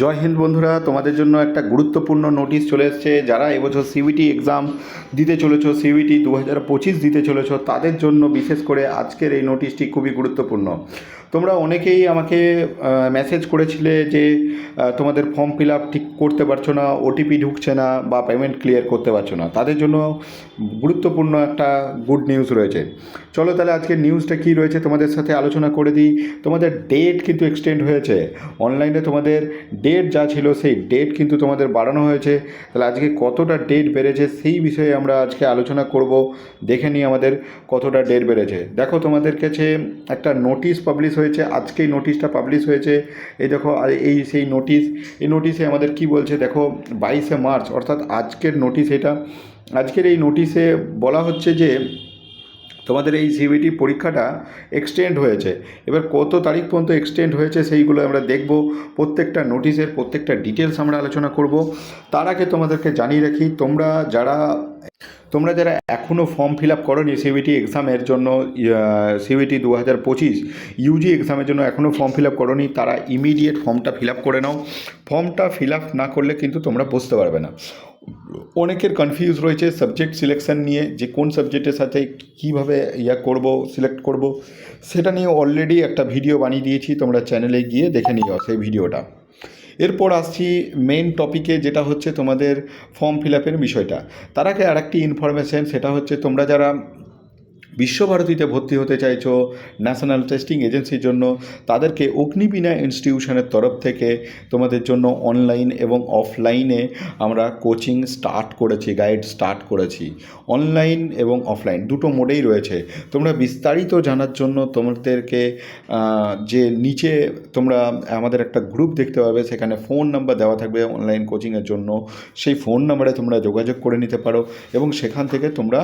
জয় হিন্দ বন্ধুরা, তোমাদের জন্য একটা গুরুত্বপূর্ণ নোটিশ চলে এসছে। যারা এবছর সিবিটি এক্সাম দিতে চলেছ সিবিটি দু হাজার পঁচিশ দিতে চলেছ, তাদের জন্য বিশেষ করে আজকের এই নোটিশটি খুবই গুরুত্বপূর্ণ। তোমরা অনেকেই আমাকে মেসেজ করেছিলে যে তোমাদের ফর্ম ফিল আপ ঠিক করতে পারছ না ওটিপি ঢুকছে না বা পেমেন্ট ক্লিয়ার করতে পারছ না। তাদের জন্য গুরুত্বপূর্ণ একটা গুড নিউজ রয়েছে। চলো তাহলে আজকে নিউজটা কী রয়েছে তোমাদের সাথে আলোচনা করে দিই। তোমাদের ডেট কিন্তু এক্সটেন্ড হয়েছে। অনলাইনে তোমাদের ডেট যা ছিল সেই ডেট কিন্তু তোমাদের বাড়ানো হয়েছে। তাহলে আজকে কতটা ডেট বেড়েছে সেই বিষয়ে আমরা আজকে আলোচনা করব। দেখে নিই আমাদের কতটা ডেট বেড়েছে। দেখো তোমাদের কাছে একটা নোটিশ পাবলিশ হয়েছে, আজকেই নোটিশটা পাবলিশ হয়েছে। এই দেখো এই সেই নোটিশ এই নোটিশে আমাদের কি বলছে দেখো, বাইশে মার্চ, অর্থাৎ আজকের নোটিশ এটা। আজকের এই নোটিশে বলা হচ্ছে যে, তোমাদের এই সিবিটি পরীক্ষাটা এক্সটেন্ড হয়েছে। এবার কত তারিখ পর্যন্ত এক্সটেন্ড হয়েছে সেইগুলো আমরা দেখব। প্রত্যেকটা নোটিশের প্রত্যেকটা ডিটেলস আমরা আলোচনা করব। তার আগে তোমাদেরকে জানিয়ে রাখি, তোমরা যারা তোমরা যারা এখনও ফর্ম ফিল আপ করোনি সিবিটি এক্সামের জন্য সিবিটি দু হাজার পঁচিশ ইউজি এক্সামের জন্য এখনও ফর্ম ফিল আপ করোনি, তারা ইমিডিয়েট ফর্মটা ফিল আপ করে নাও। ফর্মটা ফিল আপ না করলে কিন্তু তোমরা বুঝতে পারবে না। অনেকের কনফিউজ রয়েছে সাবজেক্ট সিলেকশন নিয়ে, যে কোন সাবজেক্টের সাথে কীভাবে ইয়া করব সিলেক্ট করব, সেটা নিয়ে অলরেডি একটা ভিডিও বানিয়ে দিয়েছি, তোমরা চ্যানেলে গিয়ে দেখে নিও সেই ভিডিওটা এরপর আসছি মেন টপিকে যেটা হচ্ছে তোমাদের ফর্ম ফিল আপের বিষয়টা। তার আগে আর একটি ইনফরমেশান সেটা হচ্ছে তোমরা যারা বিশ্বভারতীতে ভর্তি হতে চাইছো ন্যাশনাল টেস্টিং এজেন্সির জন্য, তাদেরকে অগ্নিবীণা ইনস্টিটিউশনের তরফ থেকে তোমাদের জন্য অনলাইন এবং অফলাইনে আমরা কোচিং স্টার্ট করেছি গাইড স্টার্ট করেছি। অনলাইন এবং অফলাইন দুটো মোডেই রয়েছে। তোমরা বিস্তারিত জানার জন্য তোমাদেরকে যে নিচে তোমরা আমাদের একটা গ্রুপ দেখতে পাবে, সেখানে ফোন নাম্বার দেওয়া থাকবে অনলাইন কোচিংয়ের জন্য। সেই ফোন নাম্বারে তোমরা যোগাযোগ করে নিতে পারো এবং সেখান থেকে তোমরা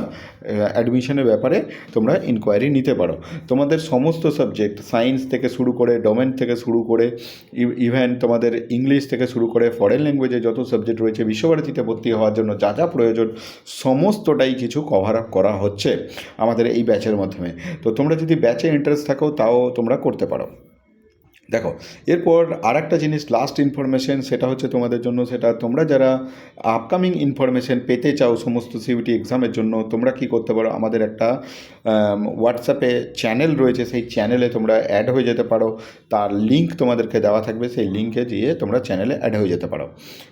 অ্যাডমিশনের ব্যাপারে তোমরা ইনকোয়ারি নিতে পারো। তোমাদের সমস্ত সাবজেক্ট সায়েন্স থেকে শুরু করে ডোমেন থেকে শুরু করে ইভেন তোমাদের ইংলিশ থেকে শুরু করে ফরেন ল্যাঙ্গুয়েজে যত সাবজেক্ট রয়েছে, বিশ্বভারতীতে ভর্তি হওয়ার জন্য যা যা প্রয়োজন, সমস্তটাই কিছু কভার আপ করা হচ্ছে আমাদের এই ব্যাচের মাধ্যমে। তো তোমরা যদি ব্যাচে ইন্টারেস্ট থাকো, তাও তোমরা করতে পারো। দেখো, এরপর আর একটা জিনিস লাস্ট ইনফরমেশন সেটা হচ্ছে তোমাদের জন্য, সেটা তোমরা যারা আপকামিং ইনফরমেশন পেতে চাও সমস্ত সিবিটি এক্সামের জন্য, তোমরা কি করতে পারো? আমাদের একটা হোয়াটসঅ্যাপে চ্যানেল রয়েছে, সেই চ্যানেলে তোমরা অ্যাড হয়ে যেতে পারো। তার লিঙ্ক তোমাদেরকে দেওয়া থাকবে, সেই লিঙ্কে দিয়ে তোমরা চ্যানেলে অ্যাড হয়ে যেতে পারো।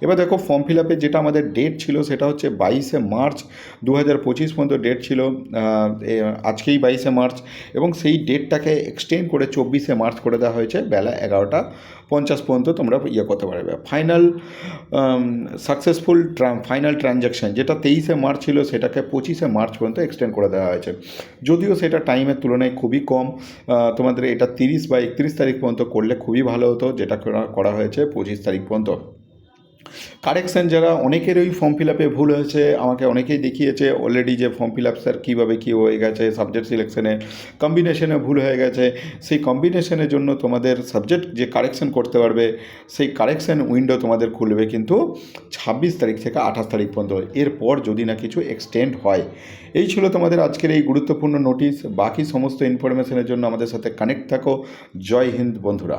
এবার দেখো ফর্ম ফিল আপের যেটা আমাদের ডেট ছিল, সেটা হচ্ছে বাইশে মার্চ দু হাজার পঁচিশ পর্যন্ত ডেট ছিল আজকেই বাইশে মার্চ, এবং সেই ডেটটাকে এক্সটেন্ড করে চব্বিশে মার্চ করে দেওয়া হয়েছে বেলা এগারোটা পঞ্চাশ পর্যন্ত তোমরা ইয়ে করতে পারবে। ফাইনাল সাকসেসফুল ফাইনাল ট্রানজ্যাকশান যেটা তেইশে মার্চ ছিল সেটাকে পঁচিশে মার্চ পর্যন্ত এক্সটেন্ড করে দেওয়া হয়েছে। যদিও সেটা টাইমের তুলনায় খুবই কম তোমাদের এটা তিরিশ বা একত্রিশ তারিখ পর্যন্ত করলে খুবই ভালো হতো, যেটা করা হয়েছে পঁচিশ তারিখ পর্যন্ত। কারেকশান যারা অনেকেরই ফর্ম ফিল আপে ভুল হয়েছে, আমাকে অনেকেই দেখিয়েছে অলরেডি যে ফর্ম ফিল আপ স্যার কীভাবে কী হয়ে গেছে সাবজেক্ট সিলেকশনে কম্বিনেশনে ভুল হয়ে গেছে। সেই কম্বিনেশনের জন্য তোমাদের সাবজেক্ট যে কারেকশন করতে পারবে, সেই কারেকশন উইন্ডো তোমাদের খুলবে কিন্তু ছাব্বিশ তারিখ থেকে আঠাশ তারিখ পর্যন্ত। এরপর যদি না কিছু এক্সটেন্ড হয়। এই ছিল তোমাদের আজকের এই গুরুত্বপূর্ণ নোটিশ বাকি সমস্ত ইনফরমেশনের জন্য আমাদের সাথে কানেক্ট থাকো। জয় হিন্দ বন্ধুরা।